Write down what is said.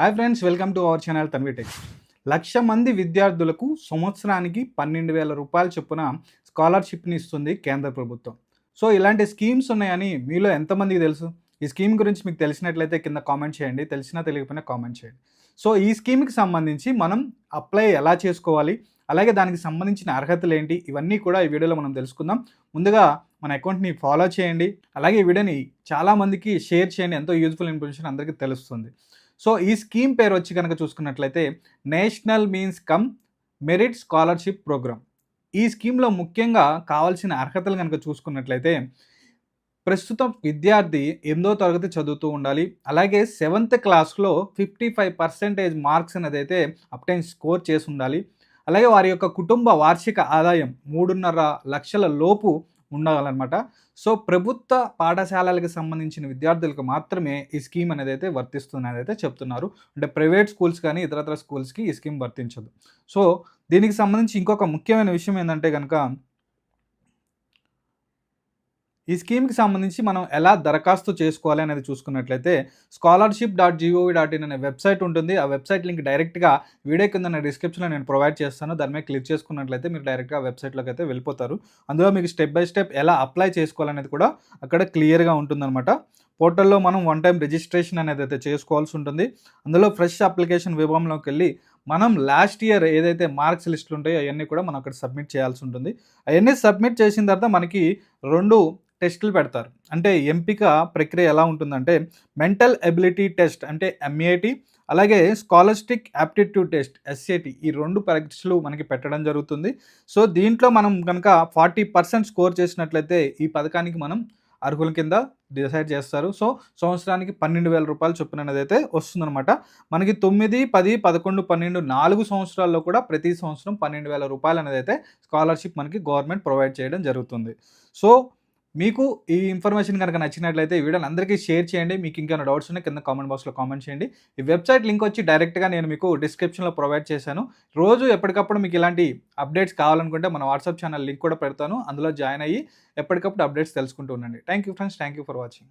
Hi friends welcome to our channel Tanvitech లక్ష మంది విద్యార్థులకు సంవత్సరానికి పన్నెండు వేల రూపాయల చొప్పున స్కాలర్షిప్ని ఇస్తుంది కేంద్ర ప్రభుత్వం. సో ఇలాంటి స్కీమ్స్ ఉన్నాయని మీలో ఎంతమందికి తెలుసు? ఈ స్కీమ్ గురించి మీకు తెలిసినట్లయితే కింద కామెంట్ చేయండి తెలిసినా తెలియకపోయినా కామెంట్ చేయండి. సో ఈ స్కీమ్కి సంబంధించి మనం అప్లై ఎలా చేసుకోవాలి? అలాగే దానికి సంబంధించిన అర్హతలు ఏంటి? ఇవన్నీ కూడా ఈ వీడియోలో మనం తెలుసుకుందాం. ముందుగా మన అకౌంట్ని ఫాలో చేయండి. అలాగే ఈ వీడియోని చాలామందికి షేర్ చేయండి. ఎంతో యూజ్ఫుల్ ఇన్ఫర్మేషన్ అందరికీ తెలుస్తుంది. సో ఈ స్కీమ్ పేరు వచ్చి కనుక చూసుకున్నట్లయితే national means cum merit scholarship program ఈ స్కీమ్లో ముఖ్యంగా కావాల్సిన అర్హతలు కనుక చూసుకున్నట్లయితే ప్రస్తుతం విద్యార్థి ఎనిమిదో తరగతి చదువుతూ ఉండాలి. అలాగే సెవెంత్ క్లాస్లో ఫిఫ్టీ ఫైవ్ పర్సెంటేజ్ మార్క్స్ అనేది అయితే అప్టైన్ స్కోర్ చేసి ఉండాలి. అలాగే వారి యొక్క కుటుంబ వార్షిక ఆదాయం మూడున్నర లక్షల లోపు ఉండాలన్నమాట. సో ప్రభుత్వ పాఠశాలలకు సంబంధించిన విద్యార్థులకు మాత్రమే ఈ స్కీమ్ అనేది అయితే వర్తిస్తుంది అనేది అయితే చెప్తున్నారు. అంటే ప్రైవేట్ స్కూల్స్ కానీ ఇతరతర స్కూల్స్కి ఈ స్కీమ్ వర్తించదు. సో దీనికి సంబంధించి ఇంకొక ముఖ్యమైన విషయం ఏంటంటే కనుక ఈ స్కీమ్కి సంబంధించి మనం ఎలా దరఖాస్తు చేసుకోవాలి అనేది చూసుకున్నట్లయితే scholarship dot G O V dot in అనే వెబ్సైట్ ఉంటుంది. ఆ వెబ్సైట్ లింక్ డైరెక్ట్గా వీడియో కింద నేను డిస్క్రిప్షన్లో నేను ప్రొవైడ్ చేస్తాను. దాని మీద క్లిక్ చేసుకున్నట్లయితే మీరు డైరెక్ట్గా వెబ్సైట్లోకి అయితే వెళ్ళిపోతారు. అందులో మీకు స్టెప్ బై స్టెప్ ఎలా అప్లై చేసుకోవాలనేది కూడా అక్కడ క్లియర్గా ఉంటుందన్నమాట. పోర్టల్లో మనం వన్ టైం రిజిస్ట్రేషన్ అనేది అయితే చేసుకోవాల్సి ఉంటుంది. అందులో ఫ్రెష్ అప్లికేషన్ విభాగంలోకి వెళ్ళి మనం లాస్ట్ ఇయర్ ఏదైతే మార్క్స్ లిస్టులు ఉంటాయో అవన్నీ కూడా మనం అక్కడ సబ్మిట్ చేయాల్సి ఉంటుంది. అవన్నీ సబ్మిట్ చేసిన తర్వాత మనకి రెండు టెస్టులు పెడతారు. అంటే ఎంపిక ప్రక్రియ ఎలా ఉంటుందంటే మెంటల్ ఎబిలిటీ టెస్ట్ అంటే ఎంఏటి అలాగే స్కాలర్స్టిక్ యాప్టిట్యూడ్ టెస్ట్ ఎస్ఏటి ఈ రెండు పరీక్షలు మనకి పెట్టడం జరుగుతుంది. సో దీంట్లో మనం కనుక ఫార్టీ పర్సెంట్ స్కోర్ చేసినట్లయితే ఈ పథకానికి మనం అర్హుల కింద డిసైడ్ చేస్తారు. సో సంవత్సరానికి పన్నెండు వేల రూపాయలు చొప్పున అనేది అయితే వస్తుందన్నమాట. మనకి తొమ్మిది పది పదకొండు పన్నెండు నాలుగు సంవత్సరాల్లో కూడా ప్రతి సంవత్సరం పన్నెండు వేల రూపాయలు అనేది అయితే స్కాలర్షిప్ మనకి గవర్నమెంట్ ప్రొవైడ్ చేయడం జరుగుతుంది. సో మీకు ఈ ఇన్ఫర్మేషన్ కనుక నచ్చినట్లయితే ఈ వీడియోని అందరికీ షేర్ చేయండి. మీకు ఇంకేమైనా డౌట్స్ ఉన్నాయి కింద కామెంట్ బాక్స్లో కామెంట్ చేయండి. ఈ వెబ్సైట్ లింక్ వచ్చి డైరెక్ట్గా నేను మీకు డిస్క్రిప్షన్లో ప్రొవైడ్ చేశాను. రోజు ఎప్పటికప్పుడు మీకు ఇలాంటి అప్డేట్స్ కావాలనుకుంటే మన వాట్సాప్ ఛానల్ లింక్ కూడా పెడతాను. అందులో జాయిన్ అయ్యి ఎప్పటికప్పుడు అప్డేట్స్ తెలుసుకుంటూ ఉండండి. Thank you friends thank you for watching